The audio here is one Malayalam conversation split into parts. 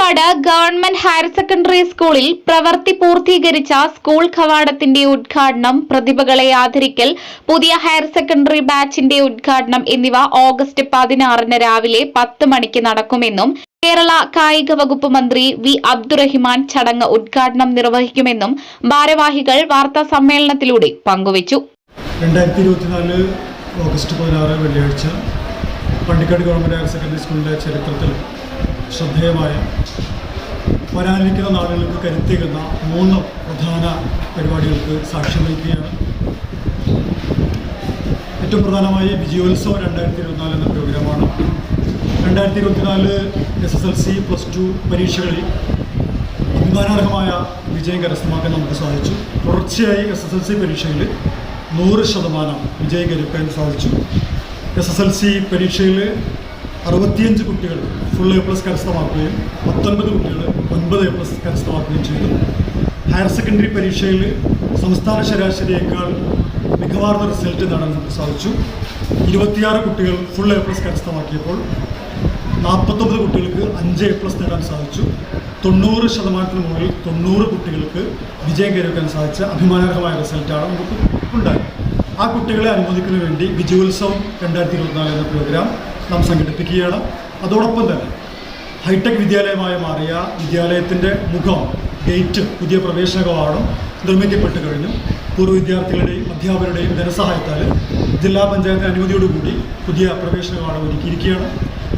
പാണ്ടിക്കാട് ഗവൺമെന്റ് ഹയർ സെക്കൻഡറി സ്കൂളിൽ പ്രവൃത്തി പൂർത്തീകരിച്ച സ്കൂൾ കവാടത്തിന്റെ ഉദ്ഘാടനം പ്രതിഭകളെ ആദരിക്കൽ പുതിയ ഹയർ സെക്കൻഡറി ബാച്ചിന്റെ ഉദ്ഘാടനം എന്നിവ ഓഗസ്റ്റ് പതിനാറിന് രാവിലെ പത്ത് മണിക്ക് നടക്കുമെന്നും കേരള കായിക വകുപ്പ് മന്ത്രി വി അബ്ദുറഹിമാൻ ചടങ്ങ് ഉദ്ഘാടനം നിർവഹിക്കുമെന്നും ഭാരവാഹികൾ വാർത്താ സമ്മേളനത്തിലൂടെ പങ്കുവച്ചു. പണ്ടിക്കാട് ഗവൺമെന്റ് ഹയർ സെക്കൻഡറി സ്കൂളിന്റെ ചരിത്രത്തിൽ ശ്രദ്ധേയമായ വരാനിരിക്കുന്ന നാളുകൾക്ക് കരുത്തേകുന്ന മൂന്ന് പ്രധാന പരിപാടികൾക്ക് സാക്ഷ്യം വഹിക്കുകയാണ് ഏറ്റവും പ്രധാനമായി വിജയോത്സവം രണ്ടായിരത്തി ഇരുപത്തിനാല് എന്ന പ്രോഗ്രാമാണ്. രണ്ടായിരത്തി ഇരുപത്തിനാല് S S L C plus two പരീക്ഷകളിൽ അഭിമാനാർഹമായ വിജയം കരസ്ഥമാക്കാൻ നമുക്ക് സാധിച്ചു. തുടർച്ചയായി എസ് എസ് എൽ സി പരീക്ഷയിൽ നൂറ് ശതമാനം വിജയം കരുക്കാൻ സാധിച്ചു. എസ് എസ് എൽ സി പരീക്ഷയിൽ അറുപത്തിയഞ്ച് കുട്ടികൾ ഫുൾ എ പ്ലസ് കരസ്ഥമാക്കുകയും പത്തൊൻപത് കുട്ടികൾ ഒൻപത് എ പ്ലസ് കരസ്ഥമാക്കുകയും ചെയ്തു. ഹയർ സെക്കൻഡറി പരീക്ഷയിൽ സംസ്ഥാന ശരാശരിയേക്കാൾ മികവാർന്ന റിസൾട്ട് നേടാൻ നമുക്ക് സാധിച്ചു. ഇരുപത്തിയാറ് കുട്ടികൾ ഫുൾ എ പ്ലസ് കരസ്ഥമാക്കിയപ്പോൾ നാൽപ്പത്തൊമ്പത് കുട്ടികൾക്ക് അഞ്ച് എ പ്ലസ് നേടാൻ സാധിച്ചു. തൊണ്ണൂറ് ശതമാനത്തിന് മുകളിൽ തൊണ്ണൂറ് കുട്ടികൾക്ക് വിജയം കൈവരിക്കാൻ സാധിച്ച അഭിമാനകരമായ റിസൾട്ടാണ് നമുക്ക് ഉണ്ടായത്. ആ കുട്ടികളെ അനുമോദിക്കുന്നതിന് വേണ്ടി വിജയോത്സവം രണ്ടായിരത്തി ഇരുപത്തിനാല് എന്ന പ്രോഗ്രാം നാം സംഘടിപ്പിക്കുകയാണ്. അതോടൊപ്പം തന്നെ ഹൈടെക് വിദ്യാലയമായി മാറിയ വിദ്യാലയത്തിന്റെ മുഖം ഗേറ്റ് പുതിയ പ്രവേശന കവാടം നിർമ്മിക്കപ്പെട്ട് കഴിഞ്ഞു. പൂർവ വിദ്യാർത്ഥികളുടെയും അധ്യാപകരുടെയും ധനസഹായത്താൽ ജില്ലാ പഞ്ചായത്തിന് അനുമതിയോടുകൂടി പുതിയ പ്രവേശന കവാടം ഒരുക്കിയിരിക്കുകയാണ്.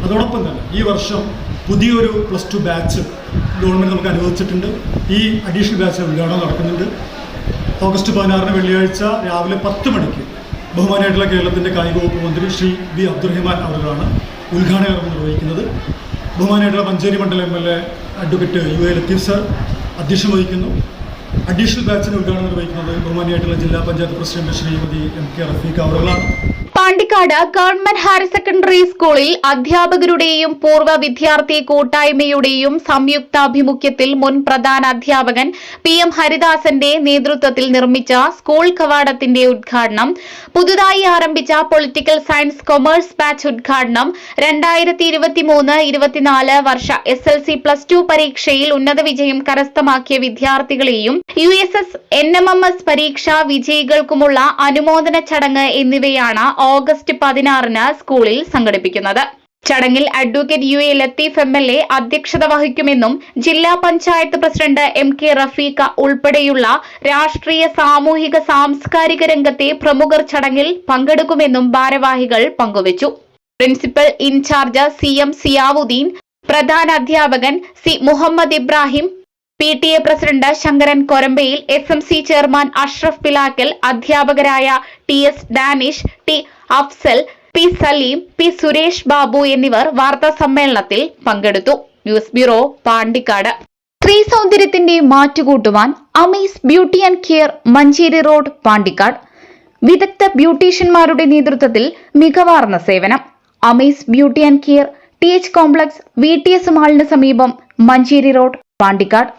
അതോടൊപ്പം തന്നെ ഈ വർഷം പുതിയൊരു പ്ലസ് ടു ബാച്ച് ഗവൺമെന്റ് നമുക്ക് അനുവദിച്ചിട്ടുണ്ട്. ഈ അഡീഷണൽ ബാച്ച് ഉദ്ഘാടനം നടക്കുന്നുണ്ട്. ഓഗസ്റ്റ് പതിനാറിന് വെള്ളിയാഴ്ച രാവിലെ പത്ത് മണിക്ക് ബഹുമാനായിട്ടുള്ള കേരളത്തിന്റെ കായിക വകുപ്പ് മന്ത്രി ശ്രീ വി അബ്ദുറഹിമാൻ അവരുകളാണ് ഉദ്ഘാടന നിർവഹിക്കുന്നത്. ബഹുമാനായിട്ടുള്ള മഞ്ചേരി മണ്ഡലം M L A advocate U A Latheef sir അധ്യക്ഷം വഹിക്കുന്നു. അഡീഷണൽ ബാച്ചിന് ഉദ്ഘാടനം നിർവഹിക്കുന്നത് ബഹുമാനിയായിട്ടുള്ള ജില്ലാ panchayat president Shrimati M K Rafeeq അവരുകളാണ്. Pandikkad government higher secondary സ്കൂളിൽ അധ്യാപകരുടെയും പൂർവ വിദ്യാർത്ഥി കൂട്ടായ്മയുടെയും സംയുക്താഭിമുഖ്യത്തിൽ മുൻ പ്രധാന അധ്യാപകൻ പി എം ഹരിദാസന്റെ നേതൃത്വത്തിൽ നിർമ്മിച്ച സ്കൂൾ കവാടത്തിന്റെ ഉദ്ഘാടനം പുതുതായി ആരംഭിച്ച പൊളിറ്റിക്കൽ സയൻസ് കൊമേഴ്സ് ബാച്ച് ഉദ്ഘാടനം രണ്ടായിരത്തി ഇരുപത്തിമൂന്ന് ഇരുപത്തിനാല് വർഷ S L C plus two പരീക്ഷയിൽ ഉന്നത വിജയം കരസ്ഥമാക്കിയ വിദ്യാർത്ഥികളെയും U S S N M M S പരീക്ഷാ വിജയികൾക്കുമുള്ള അനുമോദന ചടങ്ങ് എന്നിവയാണ് ഓഗസ്റ്റ് പതിനാറിന് സ്കൂളിൽ സംഘടിപ്പിക്കുന്നത്. ചടങ്ങിൽ advocate U A Latheef M L A അധ്യക്ഷത വഹിക്കുമെന്നും ജില്ലാ panchayat president M K Rafeeq ഉൾപ്പെടെയുള്ള രാഷ്ട്രീയ സാമൂഹിക സാംസ്കാരിക രംഗത്തെ പ്രമുഖർ ചടങ്ങിൽ പങ്കെടുക്കുമെന്നും ഭാരവാഹികൾ പങ്കുവച്ചു. Principal in charge C M Ziyauddin പ്രധാന അധ്യാപകൻ C Muhammad Ibrahim P T A president Sankaran Korambayil S M C chairman Ashraf Pilakkal അധ്യാപകരായ T S Danish T Afsal P Saleem P Suresh Babu എന്നിവർ വാർത്താ സമ്മേളനത്തിൽ പങ്കെടുത്തു. News bureau Pandikkad. സ്ത്രീ സൗന്ദര്യത്തിന്റെ മാറ്റുകൂട്ടുവാൻ Amees beauty and care Manjeri road Pandikkad. വിദഗ്ധ ബ്യൂട്ടീഷ്യന്മാരുടെ നേതൃത്വത്തിൽ മികവാർന്ന സേവനം. Amees beauty and care T H complex V T S മാളിന് സമീപം മഞ്ചേരി റോഡ് പാണ്ടിക്കാട്.